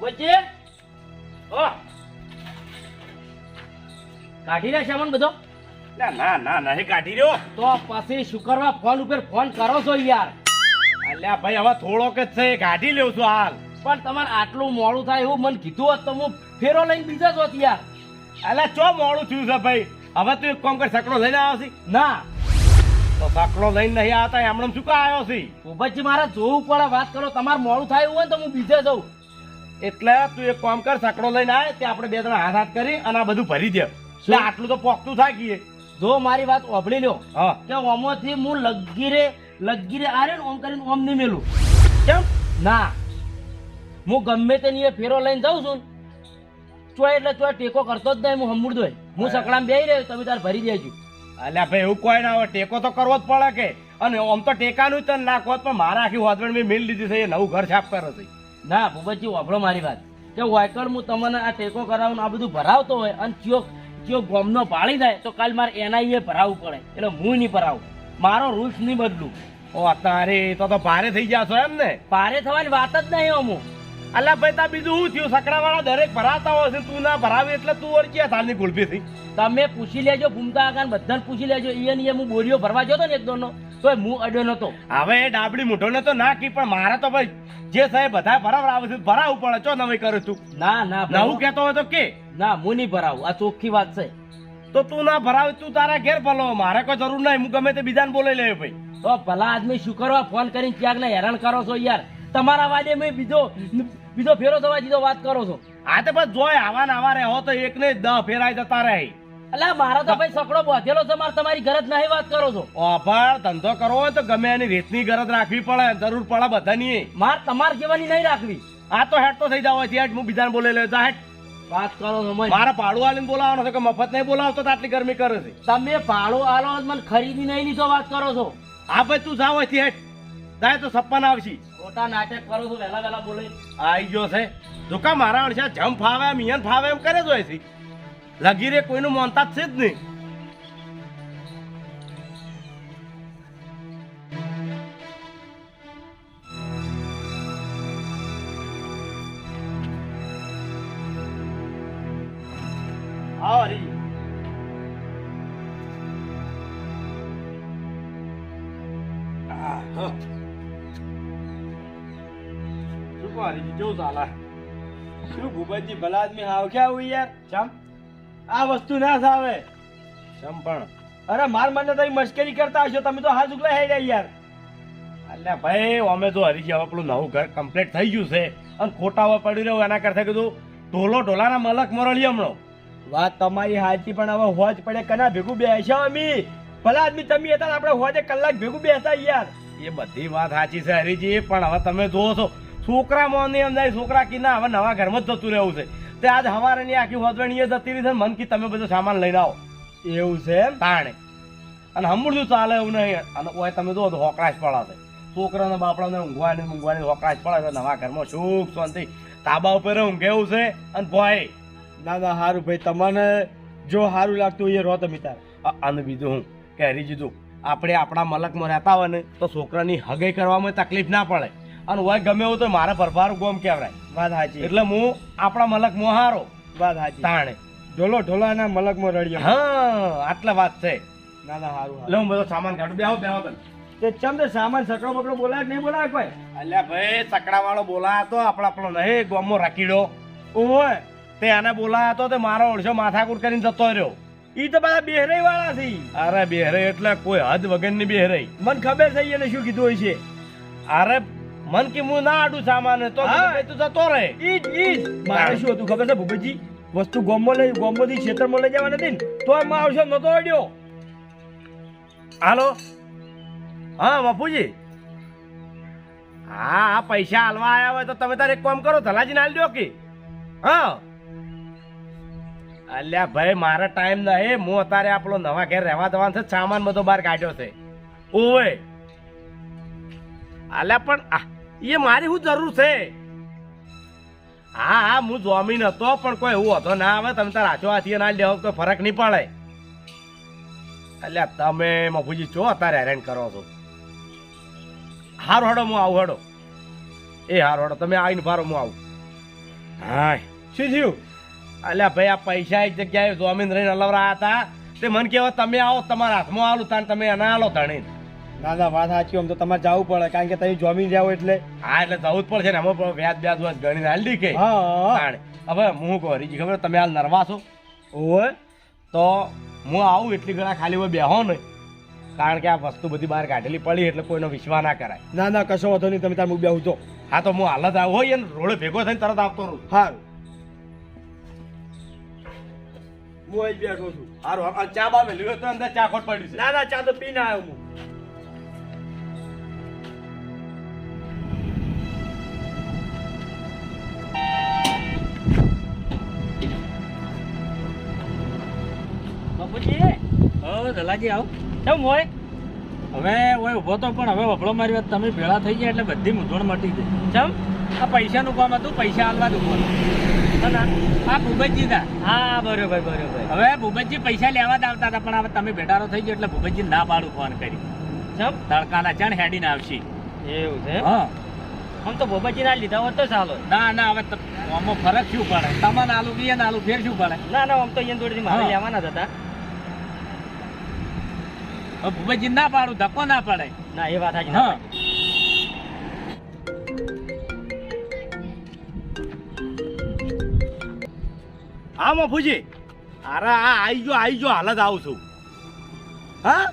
ભૂપતજી ઓ. કાઢી રહ્યા સામાન બધો? ના ના ના નહીં કાઢી રહ્યો. તો પછી શુક્રવાર ફોન ઉપર ફોન કરો છો યાર. અલ્યા ભાઈ હવે થોડોક જ છે કાઢી લેવું છું હાલ. પણ તમારે આટલું મોડું થાય એવું મને કીધું હોત તો હું ફેરો લઈને બીજા જોત યાર. અલ્યા ચો મોડું થયું છે ભાઈ? હવે તું એક કામ કર સકડો લઈને આવ્યો છે. ના. તો સકડો લઈને નહીં આવતા એમણે શું કા આવ્યો છે? ઉભજી મારે જોવું પડે વાત કરો તમારે મોડું થાય એવું હોય તો હું બીજે જઉં. એટલે તું એક કામ કર સકડો લઈને આય તે આપણે બે ત્રણ હાથ હાથ કરી અને આ બધું ભરી દે. એટલે આટલું તો પોકતું થાય ગઈએ જો મારી વાત ઓભળી લ્યો હા. કે ઓમોથી હું લગીરે લગીરે આરે ને ઓમ કરીને ઓમ નહીં મેલું. કેમ? ના. હું ગમે તેની ફેરો લઈને જાઉં છું ચોય એટલે ચોય ટેકો કરતો જ નહીં હું હમુડ દોય. હું સકડામાં બેહી રહ્યો તમે તાર ભરી દેજો. અલ્યા ભાઈ એવું કોઈ ના હોય ટેકો તો કરવો જ પડે કે. અને આમ તો ટેકાનું તને નાખો પણ મારા આખી હોદવણ મેં મેળ લીધી છે એ નવું ઘર છાપ કરે છે. ના ભૂપતજી વાપરો મારી વાત. કે વાયકળ હું તમને આ ટેકો કરાવું આ બધું ભરાવતો હોય અને ચિયો ચિયો ગોમનો પાળી થાય તો કાલ મારે એનઆઈએ ભરાવવું પડે. એટલે હું નહીં ભરાવું. મારો રૂલ્સ નહીં બદલું. ઓ તારે તો તો ભારે થઈ જશો એમ ને? ભારે થવાની વાત જ નહીં અમુક. અલ્યા ભાઈ તા બીજું શું થયું? સકડાવાળા દરેક ભરાતા હોય છે તું ના ભરાવે એટલે તું ઓળખ્યા તારની ગુલફી થઈ? તમે પૂછી લેજો ભૂમતા આગળ બધાને પૂછી લેજો. ઈ ને હું બોરીઓ ભરવા જતો ને એક દોનો તો હું અડ્યો નતો હવે એ ડાબડી મૂઢોને તો ના કી પણ મારે તો ભાઈ જે સાહેબ બધા આવે છે ભરાવું પડે ચો નવી કરું છું. ના ના નવું. કહેતો હોય તો કે. ના હું નહીં ભરાવું. આ ચોખ્ખી વાત છે. તો તું ના ભરાવ તું તારા ઘેર ભલો. મારે કોઈ જરૂર નહીં. હું ગમે તે બીજાને બોલાઈ લે ભાઈ. તો ભલા આદમી શું કરવા? ફોન કરીને ક્યાંક ને હેરાન કરો છો યાર. તમારા વાડે મેં બીજો બીજો ફેરો થવા દીધો વાત કરો છો. આ તો બસ જોય આવા ને આવા રહે તો એક ને દહ ફેરાય જતા રહે. અલા મારો તો ભાઈ સકડો બોધેલો છે મારે તમારી ગરજ નહીં વાત કરો છો. ઓફર ધંધો કરવો હોય તો ગમે એની રીતની ગરજ રાખવી પડે જરૂર પડે બધાની. માર તમાર જેવાની નહીં રાખવી. આ તો હેડ તો થઈ જાવ હોય હું બીજાને બોલાઈ લે જા હેડ વાત કરો છો મારા ભાડું આલીને બોલાવવાનો છે કે મફત નહીં બોલાવતો તો આટલી ગરમી કરે છે. તમે પાડું આલો મને ખરીદી નહીં લીધો વાત કરો છો. હા ભાઈ તું જાવ અહીંથી હેડ જાય તો સપન આવશી. ખોટા નાટક કરો છો વહેલા વહેલા બોલે. આઈ ગયો છે. જો કા મારા અણસા જમ ફાવે મિયન ફાવે એમ કરે જો છે લગી રે કોઈનું મોનતા જ છે જ નહીં. કેવું ચાલે શું ભૂપતજી ભલા આદમી હાવ ક્યાં યાર? ચમ? આ વસ્તુ ના થાવે ચમ પણ? અરે માર મને તો મશ્કરી કરતા હશો તમે તો હાથ ઉગલા રહ્યા યાર. અલ્યા ભાઈ અમે તો હરીજી હવે પેલું નવું ઘર કમ્પ્લીટ થઈ ગયું છે. અને ખોટા હવે પડી રહ્યું એના કરતા કીધું ઢોલો ઢોલાના મલક મરળી હમણો. વાત તમારી સાચી પણ હવે હોજ પડે કના ભેગું બેસ્યા અમી? ભલા આદમી તમે હતા આપણે હોજે કલાક ભેગું બેસતા યાર. એ બધી વાત સાચી છે હરીજી પણ હવે તમે જોવો છો છોકરા મોની અંદર છોકરા કી ના હવે નવા ઘરમાં જ જતું રહેવું છે. તે આજ હવારની આખી હોદવણી જતી રહી છે મન કી તમે બધો સામાન લઈને આવો. એવું છે તાણે. અને હમણાં ચાલે એવું નહીં. અને ઓય તમે જો હોકરાશ પડાશે છોકરાને બાપડાને ઊંઘવાની ઊંઘવાની હોકરાશ પડે નવા ઘરમાં સુખ શાંતિ. તાબા ઉપર ઊંઘે એવું છે? અને ભોય ના ના સારું ભાઈ. તમને જો સારું લાગતું હોય એ રહો તમે તાર. અને બીજું હું કે હરીજી આપણે આપણા મલકમાં રહેતા હોય ને તો છોકરાની હગાઈ કરવામાં તકલીફ ના પડે. અને હોય ગમે એવું તો મારે ભરભાર ગોમ કહેવાય. વાત સાચી એટલે હું આપણા મલક મોહારો. વાત સાચી તાણે. ઢોલો ઢોલાના મલકમાં રડ્યા. હા આટલા વાત છે. ના ના સારું એટલે હું બધો સામાન કાઢું. બેહો બેહો તે ચમ તો સામાન સકડો બકડો બોલાય નહીં બોલાય કોઈ? અલ્યા ભાઈ સકડા વાળો બોલાય તો આપણા આપણો નહીં ગોમો રાખીડો ઓય તે આને બોલાય તો તે મારો ઓળશો માથાકૂટ કરીને જતો રહ્યો. ઈ તો બધા બેહરાઈ વાળા છે અરે બેહરે એટલે કોઈ હદ વગરની બેહરાઈ મને ખબર છે એને શું કીધું હોય છે. અરે મન કે હું ના આડું સામાન તો તું જતો રહે. ઈજ ઈજ. મારે શું હતું ખબર છે ભૂપેજી? વસ્તુ ગોમમાં લઈ ગોમમાંથી ખેતરમાં લઈ જવા નથી ને તો એમાં આવશે નતો અડ્યો હાલો. હા બાપુજી. હા હા પૈસા હાલવા આવ્યા હોય તો તમે તારે એક કામ કરો ધલાજી ના દો કે. હા. અલ્યા ભાઈ મારા ટાઈમ ના હે હું અત્યારે આપણો નવા ઘેર રહેવા દેવાનો છે સામાન બધો બહાર કાઢ્યો છે. ઓવે. અલ્યા પણ આ, એ મારી શું જરૂર છે? હા હા હું જોમીન હતો પણ કોઈ એવું હતો ના આવે. તમે તાર હાથો હાથી ના લેવો કોઈ ફરક નહીં પડે. એટલે તમે મફુજી ચો અત્યારે હેરાન કરો છો. હારો હડો હું આવું હડો. એ હારો હડો તમે આવીને ફારો હું આવું. હા. શું થયું? અલ્યા ભાઈ આ પૈસા એક જગ્યાએ જોમીન રહીને અલવરા હતા. તે મને કહેવા તમે આવો તમારા હાથમાં આલું તાન તમે એના આલો ધણી ના ના વાત સાચી આમ તો તમારે જવું પડે કારણ કે તમે જોમીન જાવ એટલે. હા એટલે જવું જ પડશે ને. એમાં પણ વ્યાજ બ્યાજ વ્યાજ ગણીને હાલ કે. હવે હું કહું હરીજી ખબર તમે હાલ નરવા છો? ઓય તો હું આવું એટલી ઘણા ખાલી હોય બેહો ને. કારણ કે આ વસ્તુ બધી બહાર કાઢેલી પડી એટલે કોઈનો વિશ્વાસ ના કરાય. ના ના કશો વાંધો નહીં તમે તાર હું બેહું તો હા તો હું હાલત આવું હોય ને રોડે ભેગો થઈને તરત આવતો રહું. હા હું અહીં બેઠો છું. સારું ચા બા મેલ્યું હોય તો અંદર ચા ખોટ પડી છે. ના ના ચા તો પીને આવ્યો હું. હવે દલાજી આવો. કેમ હોય? હવે ઓય ઊભો તો પણ હવે વફળો મારી વાત તમે ભેળા થઈ ગયા એટલે બધી મૂંઝવણ મટી ગઈ. ચમ આ પૈસાનું કામ હતું પૈસા હાલવા દઉં ના આ ભૂપતજી હતા હા બરોબર બરોબર. હવે ભૂપતજી પૈસા લેવા જ આવતા હતા પણ હવે તમે ભેટારો થઈ ગયો એટલે ભૂપતજી ના પાડું ફોન કરી. ચમ તડકાના ચણ હેડીને આવશે. એવું છે હા. આમ તો બોબાજી ના લીધા હોત તો ચાલો. ના ના હવે ત- આમાં ફરક શું પડે? તમને આલુ બી એને આલુ ફેર શું પડે? ના ના આમ તો અહીંયા જોડેથી મારે લેવાના જ હતા. હવે ભૂપતજી ના પાડું ધક્કો ના પડે. ના એ વાત હા. હા મફુજી. અરે આ આઈ જો આઈ જો હાલત આવું છું. હા?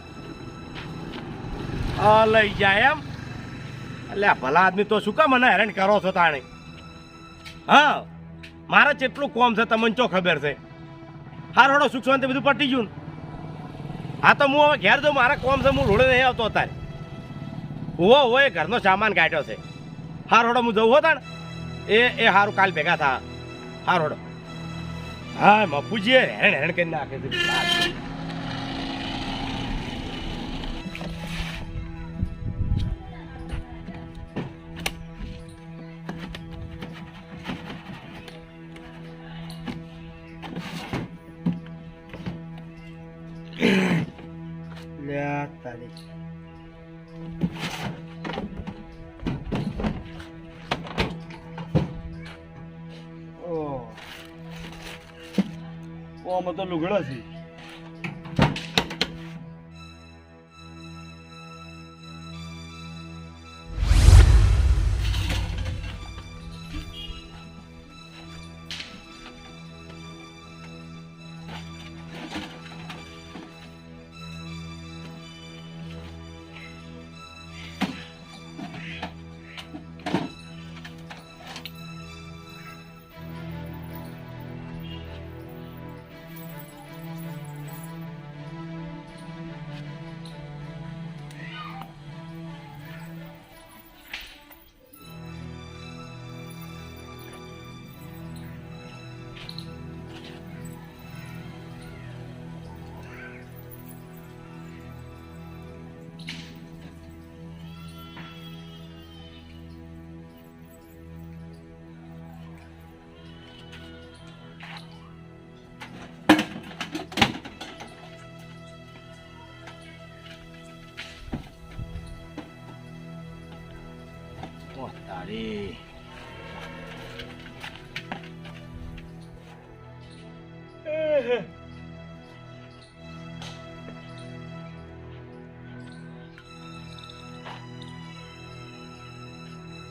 આ લઈ જાય એમ. એટલે આ ભલા આદમી તો શું કામ મને હેરાન કરો છો તાણે? હા. મારે જેટલું કોમ છે તમને ચો ખબર છે? હાર હડો સુખ શાંતિ બધું પટી ગયું ને? હા તો હું હવે ઘેર જો મારા કોમ છે હું રોડે નહીં આવતો અત્યારે. ઓવો ઓવો એ ઘરનો સામાન કાઢ્યો છે. હાર હોડો હું જવું હતા ને એ એ હારું કાલ ભેગા થા. હાર હોડો. હા મફુજી હેરણ હેરણ કરી નાખે છે. તારી ઓહ. ઓ આમાં તો લુગડા છે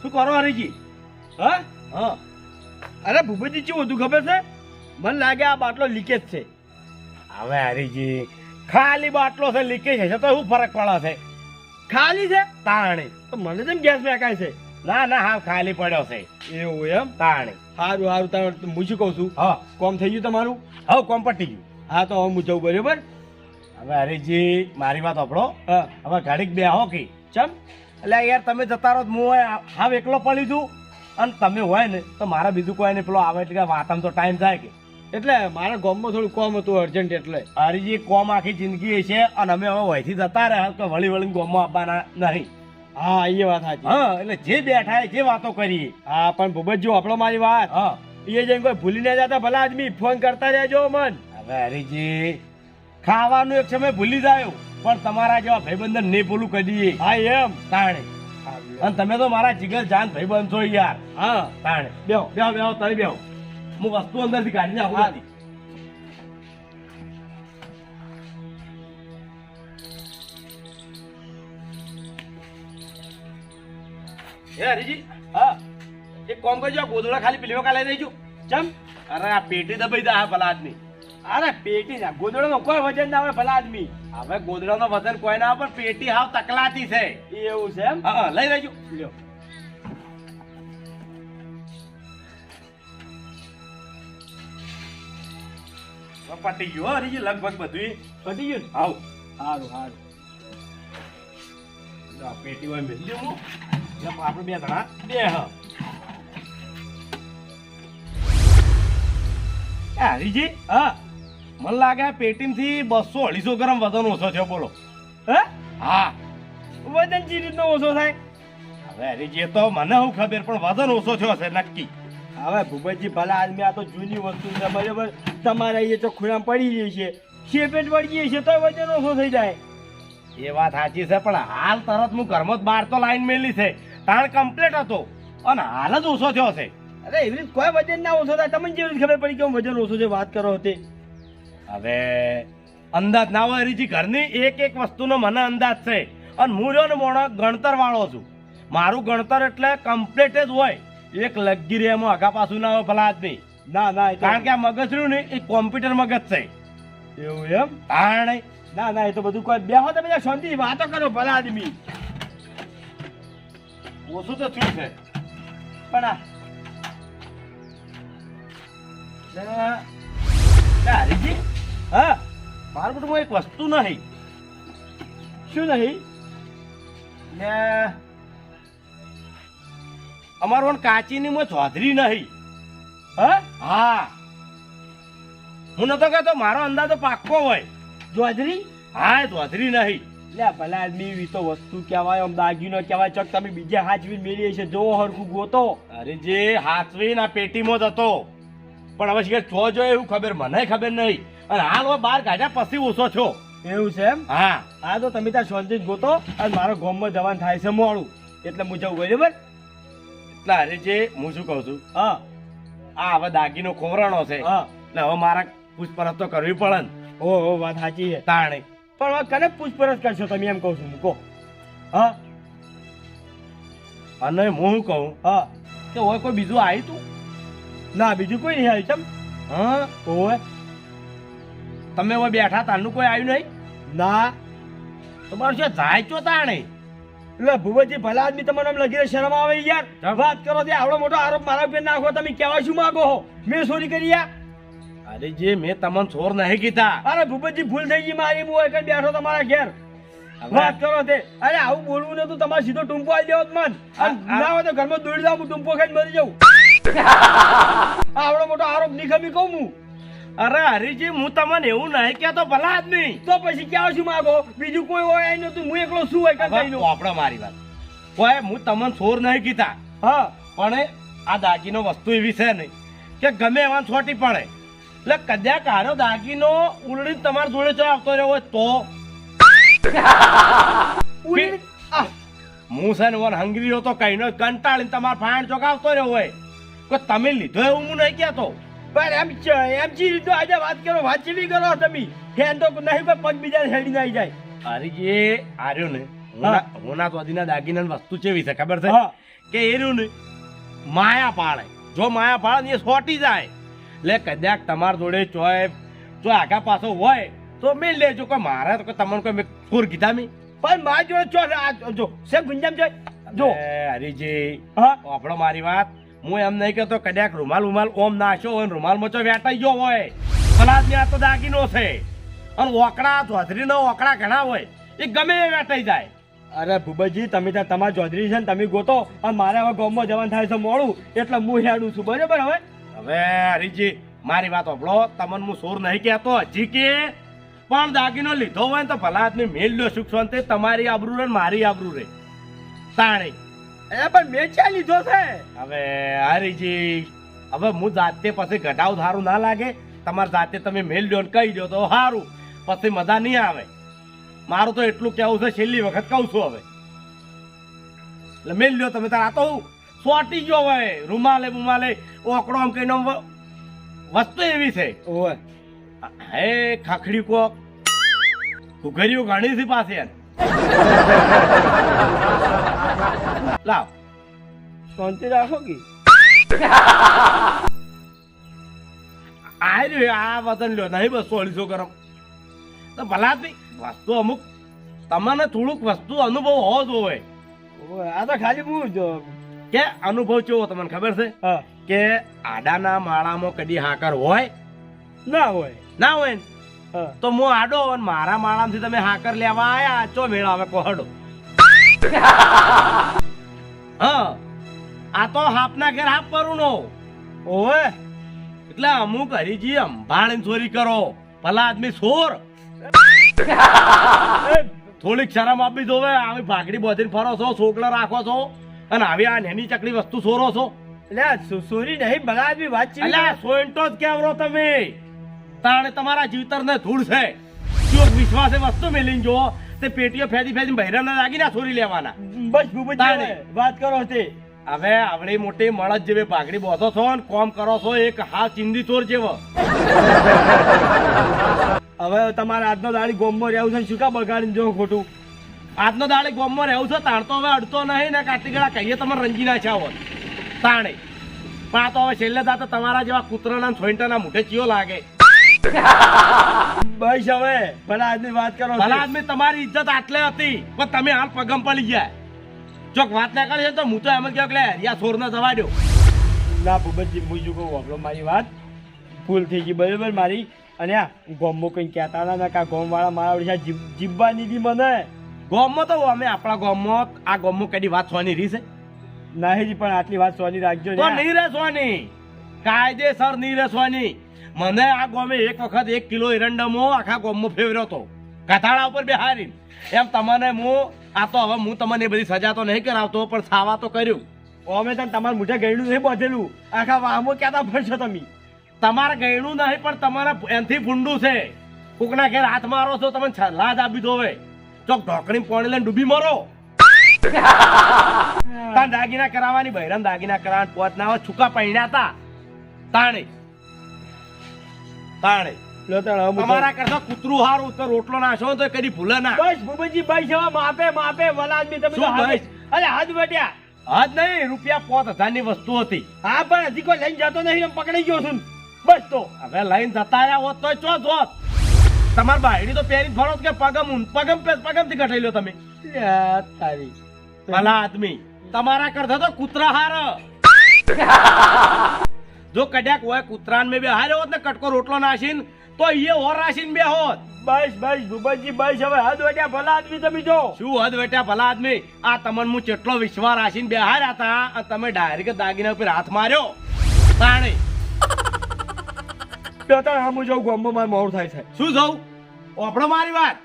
શું કરો હરીજી હા? હા. અરે ભૂપતજી શું હતું ખબર છે? મને લાગે આ બાટલો લીકેજ છે. હવે હરીજી ખાલી બાટલો છે લીકેજ હશે તો શું ફરક પડે છે? ખાલી છે? તાણી. તો મને તેમ ગેસ મેકાય છે. ના ના હા ખાલી પડ્યો છે. એવું એમ? તાણી. સારું સારું તાર હું શું કહું છું? હા. કોમ થઈ ગયું તમારું? હા કોમ પટી ગયું. હા તો હવે હું બરાબર. હવે હરીજી મારી વાત આપણો હા. હવે ઘડીક બે હો કે. ચમ? એટલે યાર તમે જતા રહો હું હાવ એકલો પડી છું. અને તમે હોય ને તો મારે બીજું કોઈ નહીં. પેલો આવે એટલે કે વાતામ તો ટાઈમ થાય કે. એટલે મારા ગામમાં થોડું કોમ હતું અર્જન્ટ એટલે. હરીજી કોમ આખી જિંદગી છે અને અમે હવે વહીથી જતા રહ્યા તો વળી વળી ગોમમાં આપવાના નહીં. હા એ વાત સાચી. હા એટલે જે બેઠા એ જે વાતો કરીએ. હા પણ ભૂપતજી આપણો મારી વાત. હા. એ જઈને કોઈ ભૂલી ના જતા ભલા આદમી ફોન કરતા રહેજો મન. હવે હરીજી ખાવાનું એક સમય ભૂલી જાય. પણ તમારા જેવા ભાઈબંધન નહીં ભૂલું કરી હા એમ? તાણે. અને તમે તો મારા જીગર જાન ભાઈબંધ છો યાર. હા. તાણે. બેહો બેહો બેહો તમે બેહો. હું વસ્તુ અંદરથી કાઢી નાખું હા. હરીજી હા. એક કોમ કરજો ગોદડા ખાલી પેલી વખત લઈ દેજો. ચમ? અરે આ પેટી દબાઈ દે આ ભલા આદમી. અરે પેટી ના ગોદડો કોઈ વજન ના હોય ભલા આદમી. હવે ગોદડાનો વજન કોઈ ના પણ પેટી હાવ તકલાતી છે. એવું છે એમ? હા લઈ લેજો. લ્યો. પટી ગયો હો હરીજી લગભગ બધું પટી ગયું હાવ. આવ સારું સારું પેટી હોય મેલી દઉં આપણે બે જણા. બે હા. હરીજી હા. મને લાગે પેટીમથી બસો અઢીસો ગ્રામ વજન ઓછો થયો બોલો. હે? હા. વજન ચી રીતનો ઓછો થાય? હવે હરીજી જે તો મને શું ખબર પણ વજન ઓછો થયો છે નક્કી. હવે ભૂપતજી ભલા આદમી આ તો જૂની વસ્તુ છે બરાબર. તમારે અહીંયા તો ખૂણા પડી જાય છે. શેપેટ પડી જાય છે તો વજન ઓછો થઈ જાય. એ વાત સાચી છે પણ હાલ તરત હું ઘરમાં જ બહાર તો લાઈન મેલી છે. તાણ કમ્પ્લીટ હતો અને હાલ જ ઓછો થયો છે. અરે એવી રીતે કોઈ વજન ના ઓછો થાય તમને જેવી ખબર પડી કે વજન ઓછો છે વાત કરો તે. હવે અંદાજ ના હોય હરીજી ઘરની એક એક વસ્તુનો મને અંદાજ છે. અને હું રહ્યો ને મોણો ગણતર વાળો છું. મારું ગણતર એટલે કમ્પ્લીટ જ હોય. એક લગી લગીરી એમાં આગા પાછું ના હોય ભલા આદમી. ના ના કારણ કે આ મગજ રહ્યું ને એ કોમ્પ્યુટર મગજ છે. એવું એમ? તાણે ના ના એ તો બધું કોઈ બેહો તમે ત્યાં શાંતિથી વાતો કરો ભલા આદમી. ઓછું તો થયું છે. પણ આ હરીજી હા મારું બધું એક વસ્તુ નહીં. શું નહીં? ને અમારું કાચીની માં ચોધરી નહીં. હા? હા. હું નતો કહેતો મારો અંદાજો પાક્કો હોય. ચોધરી હા ચૌધરી નહીં. લે ભલા આદમી એવી તો વસ્તુ કહેવાય આમ દાગીનો કહેવાય ચોક તમે બીજા હાચવી મેળીએ છે જો હરખું ગોતો. અરે જે હાથવીને આ પેટીમાં જ હતો. પણ હવે શીખર છો જો એવું ખબર મને ખબર નહીં. અને હાલ હવે બહાર કાઢ્યા પછી ઓછો છો એવું છે એમ? હા. હા તો તમે ત્યાં શાંતિ ગોતો અને મારો ગોમમાં જવાનું થાય છે મોડું. એટલે હું જવું બરાબર? એટલે અરે જે હું શું કહું છું? હા. આ હવે દાગીનો ખોવરાણો છે. હા. એટલે હવે મારા પૂછપરછ તો કરવી પડે ને. ઓ ઓ વાત સાચી છે. તાણે. પણ હવે કને પૂછપરછ કરશો તમે એમ કહું છું મૂકો હા? અને હું શું કહું? હા. કે હોય કોઈ બીજું આવ્યું તું? ના બીજું કોઈ નહીં આવ્યું ચમ. હા? ઓવે તમે હવે બેઠા તારનું કોઈ આવ્યું નહીં? ના. તમારું છે જાય ચો તાણે? એટલે ભુવજી ભલા આદમી તમને એમ લગીને શરમ આવે યાર. વાત કરો તે આવડો મોટો આરોપ મારા ઉપર નાખો તમે કેવા શું માંગો હો? મેં ચોરી કરી યાર. અરે જે મેં તમને ચોર નહીં કીધા. અરે ભૂપતજી ભૂલ થઈ ગઈ મારી હું એક બેઠો તમારા ઘેર. વાત કરો તે. અરે આવું બોલવું નતું તમારે સીધો ટૂંપો આવી દેવો મન. ના હોય તો ઘરમાં દોડી જાવ હું ટૂંપો ખાઈને મરી જાઉં. આવડો મોટો આરોપ નિખમી કહું હું. અરે હરીજી હું તમને એવું નહીં કેતો ભલા આદમી. તો પછી ક્યાં શું માગો? બીજું કોઈ હોય આઈ નતું હું એકલો શું હોય કે કહીનું. આપણે મારી વાત. કોઈ હું તમને છોર નહીં કીધા. હા. પણ આ દાગીનો વસ્તુ એવી છે નહીં કે ગમે એવા છોટી પડે. એટલે કદાચ હારો દાગીનો ઉલડીને તમારા જોડે જો આવતો રહ્યો હોય તો. હું છે ને વન હંગરી તો કઈ નો કંટાળીને તમારા ફાણ ચોક આવતો રહ્યો હોય. કોઈ તમે લીધો એવું હું નહીં કહેતો. પણ એમ એમ ચી રીતે આજે વાત કરો વાંચી કરો તમે. ફેન તો નહીં પણ પગ બીજા હેડી ના જાય. અરે જે આર્યો ને હોના ચોધીના દાગીનાની વસ્તુ છે વિશે ખબર છે? કે એર્યું ને માયા પાડે. જો માયા પાડે ને એ સોટી જાય. એટલે કદાચ તમારા જોડે ચોય જો આગા પાછો હોય તો મેં લેજો. કે મારે તો તમને કોઈ મેં ખોર કીધા મી? પણ મારા જોડે ચો આ જો સે ગુંજામ જોય જો. અરે હરીજી આપણો મારી વાત. હું એમ નહીં કહેતો કદાચ રૂમાલ ઉમાલ ઓમ નાખ્યો હોય રૂમાલ મચો વેટાઈ ગયો હોય. ફલાદ આ તો દાગીનો છે. અને ઓકડા ચોધરીનો ઓકડા ઘણા હોય. એ ગમે એ વેટાઈ જાય. અરે ભૂપતજી તમે ત્યાં તમારા ચૌધરી છે ને તમે ગોતો. અને મારે હવે ગામમાં જવાનું થાય છે મોડું. એટલે હું હેડું છું. બરાબર હવે? હવે હરીજી મારી વાત સાંભળો. તમને હું સોર નહીં કહેતો. હજી કે પણ દાગીનો લીધો હોય ને તો ભલા આદમી મેલ લ્યો સુખ શાંતિ. તમારી આબરૂ રે મારી આબરૂ રે. તાણી. એ પણ મેં ક્યાં લીધો છે? હવે હરીજી હવે હું જાતે પછી ઘટાવ સારું ના લાગે. તમારે જાતે તમે મેલ દો ને કહી દો તો સારું પછી મજા નહીં આવે. મારું તો એટલું કહેવું છે છેલ્લી વખત કહું છું હવે. એટલે મેલ લ્યો તમે તાર તો સોટી ગયો હવે રૂમાલે બુમાલે ઓકડો આમ કહીને વસ્તુ એવી છે. ઓય હે ખાખડી કોક. ઘુઘરીઓ ઘણી છે પાસે. લાવ શાંતિ રાખો કે આ રહ્યો આ વતન લ્યો નહીં બસો અઢીસો કરો તો ભલા વસ્તુ અમુક તમને થોડુંક વસ્તુ અનુભવ હોવો જોઈએ આ તો ખાલી હું જો કે અનુભવ કેવો તમને ખબર છે કે આડાના માળામાં કદી હાકર હોય ના હોય ના હોય તો હું આડો અને મારા માળામાંથી તમે હાકર લેવા આયા ચો મેળો આવે કોહડો હા આ તો હાપના ઘેર હાપ પરું નો ઓવે એટલે અમુક હરીજી અંભાણી ચોરી કરો ભલા આદમી સોર એ, થોડીક શરમ આપી જોવે આવી ભાગડી બોધીને ફરો છો છોકલા રાખો છો અને આવી આ નેની ચકડી વસ્તુ સોરો છો. એટલે સોરી નહીં ભલા આદમી વાત છે. એટલે સોઈન્ટો જ કેવરો તમે. તાણે તમારા જીવતરને ધૂળ છે. જો વિશ્વાસે વસ્તુ મેલીને જો તે પેટીઓ ફેદી ફેદી બહેરાના લાગીને છોરી લેવાના. બસ ભૂપતજી. વાત કરો તે હવે આવડી મોટી મળદ જેવી પાઘડી બોધો છો ને કોમ કરો છો એક હા ચિંદી ચોર જેવો. હવે તમારે આજનો દાડી ગોમમાં રહેવું છે શું કા બગાડીને જો ખોટું? આજનો દાડે ગોમમાં રહેવું છે તાણ તો હવે અડતો નહીં ને કાતીગળા કહીએ તમે રંજી નાખ્યા હોત તાણે. પણ આ તો હવે છેલ્લે દાતા તમારા જેવા કૂતરાના ને સોઈન્ટાના મોઢે ચિયો લાગે. બસ હવે ભલા આદમી વાત કરો. ભલા આદમી તમારી ઇજ્જત આટલે હતી પણ તમે હાલ પગમ પડી ગયા. જો વાત ના કરી તો હું તો એમ કહ્યું કે રિયા સોર ને જવા દો ના ભૂપતજી હું શું કહું આપણો મારી વાત. ભૂલ થઈ ગઈ બરાબર મારી. અને આ ગોમમાં કંઈ કહેતા ના ના કા ગોમ વાળા મારા વળી જીબ જીબ્બા નીધી મને. ગોમમાં તો અમે આપણા ગોમમાં આ ગોમો કદી વાત સોની રહી છે? નાહીજી પણ આટલી વાત સોની રાખજો નહીં નહીં રહેવાની કાયદેસર નહીં રહેવાની મને આ ગોમે એક વખત એક કિલો એરંડમો આખા ગોમમાં ફેવર્યો હતો. કથાળા ઉપર બેહારી એમ તમને હું આ તો હવે હું તમને એ બધી સજા તો નહીં કરાવતો પણ સાવા તો કર્યું. અમે તને તમારા મૂઠે ગયડું નહીં બાંધેલું. આખા વાહમાં ક્યાં ફરશો તમે? તમારે ગયડું નહીં પણ તમારા એનથી ભૂંડું છે. કોકના ઘેર હાથ મારો છો તમે છલ્લા આપી દો હવે. ચોક ઢોકણી પોણી લઈને ડૂબી મરો. તાણ દાગીના કરાવવાની બહેરાન દાગીના કરાવવાની પોત ના છુકા પહેણ્યા હતા તાણે. તાણે. લો તમારા કરતા કૂતરું હારું તો રોટલો નાશો તો કદી ભૂલે ના. બસ ભૂપતજી બસ હવે માપે માપે વલા આદમી તમે તો અરે હાથ બેટ્યા આજ નહીં રૂપિયા પોત હજારની વસ્તુ હતી. હા પણ હજી કોઈ લઈને જતો નહીં પકડી ગયો છું બસ તો. હવે લઈને જતા રહ્યા હોત તો ચો જોત. તમાર બાયડી તો પહેરી ફરો કે પગમ પગમ પે- પગમથી કઢાઈ લ્યો તમે. તારી. ભલા આદમી તમારા કરતા તો કૂતરા હાર. જો કદાચ હોય કૂતરાન મેં બે હાર્યો હોત ને કટકો રોટલો નાસીન તો એ ઓર રાશીન બે હોત. બસ બસ ભૂપતજી બસ. હવે હદ બેટ્યા ભલા આદમી તમે જો. શું હદ બેટા ભલા આદમી? આ તમને હું કેટલો વિશ્વાસ રાખીને બે હાર્યા હતા તમે ડાયરેક્ટ દાગીના ઉપર હાથ માર્યો. તાણે. તો હા હમું જાઉં ગોમ્બો માર મોર થાય છે. શું જવું? ઓપડો મારી વાત.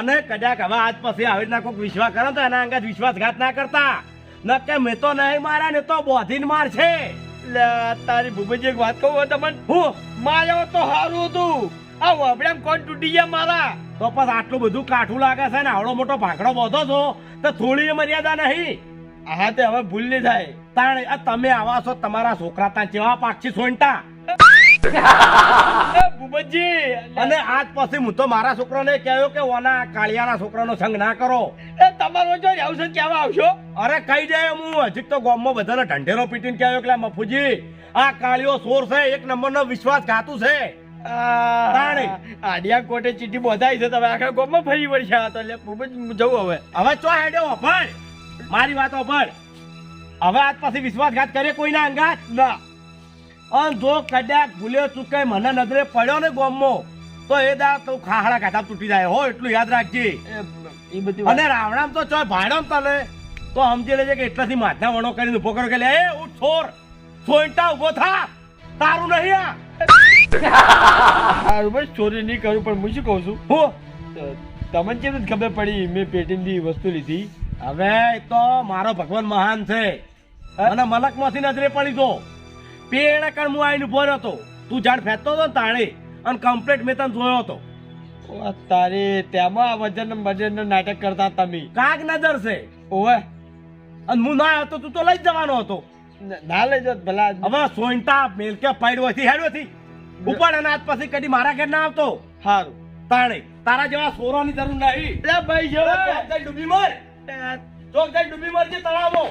અને કદાચ હવે આજ પછી આવી રીતના કોઈક વિશ્વાસ કરો તો એના અંગત વિશ્વાસઘાત ના કરતા. ન કે મેં તો નહીં માર્યા ને તો બોધીન માર છે તારી ભૂપતજી એક વાત કહું તમને? હું. માર્યો તો સારું હતું. આ વબડામ કોણ તૂટી ગયા મારા? તો પછી આટલું બધું કાઠું લાગે છે ને આવડો મોટો ભાખડો બોધો છો તો થોડી મર્યાદા નહીં. હા તે હવે ભૂલ નહીં થાય. તાણે આ તમે આવા છો તમારા છોકરા ત્યાં જેવા પાક્ષી સોંટા. ભૂપતજી અને આજ પછી હું તો મારા છોકરાને કહ્યો કે ઓના કાળિયાના છોકરાનો સંગ ના કરો. એ તમારો જો આવશે કેવા આવશો? અરે કઈ જાય હું હજી તો ગામમાં બધાને ઢંઢેરો પીટીને કહ્યો કે મફુજી આ કાળિયો સોર છે એક નંબરનો વિશ્વાસ ઘાતું છે. આડિયા કોટે ચીઠી બોધાઈ છે તમે આખા ગામમાં ફરી વળ્યા તો એટલે જવું હવે. હવે ચો હેડ્યો અભળ મારી વાત અભણ હવે આજ પછી વિશ્વાસઘાત કરે કોઈના અંગાત? ના. અને જો કદાચ ભૂલ્યો ચૂકે મને નજરે પડ્યો ને ગોમમાં તો એ દા તો ખાહડા કાઢા તૂટી જાય. હો એટલું યાદ રાખજે. એ અને રાવણામ તો ચોય ભાડો તને તો સમજી લેજે કે એટલાથી માથા વણો કરીને ઊભો કરો કે લે એ હું છોર છોઈટા ઊભો થા. તારું નહીં આ. બસ ચોરી નહીં કરું પણ હું શું કહું છું? હું. તમને કેમ ખબર પડી? મેં પેટીની વસ્તુ લીધી. હવે તો મારો ભગવાન મહાન છે. અને મલકમાંથી નજરે પડી તો પેડ કણ હું આવીને ઊભો રહ્યો હતો. તું જાણ ફેંકતો હતો ને તાણે? અને કમ્પ્લીટ મેં તને જોયો હતો. તારે તેમાં વજન વજન નાટક કરતા તમે. કાક નજર છે. ઓવે. અને હું ના હતો તું તો લઈ જવાનો હતો. ના લઈ જાત ભલા. હવે સોઈન્ટા મેલકે પાડ્યો હતી હેડ્યો હતી. ઉપર અને હાથ પછી કદી મારા ઘેર ના આવતો. સારું તાણે તારા જેવા સોરાની જરૂર નહીં. ભાઈ જો ડૂબી મર. ચોક ડૂબી મરજે તળાવમાં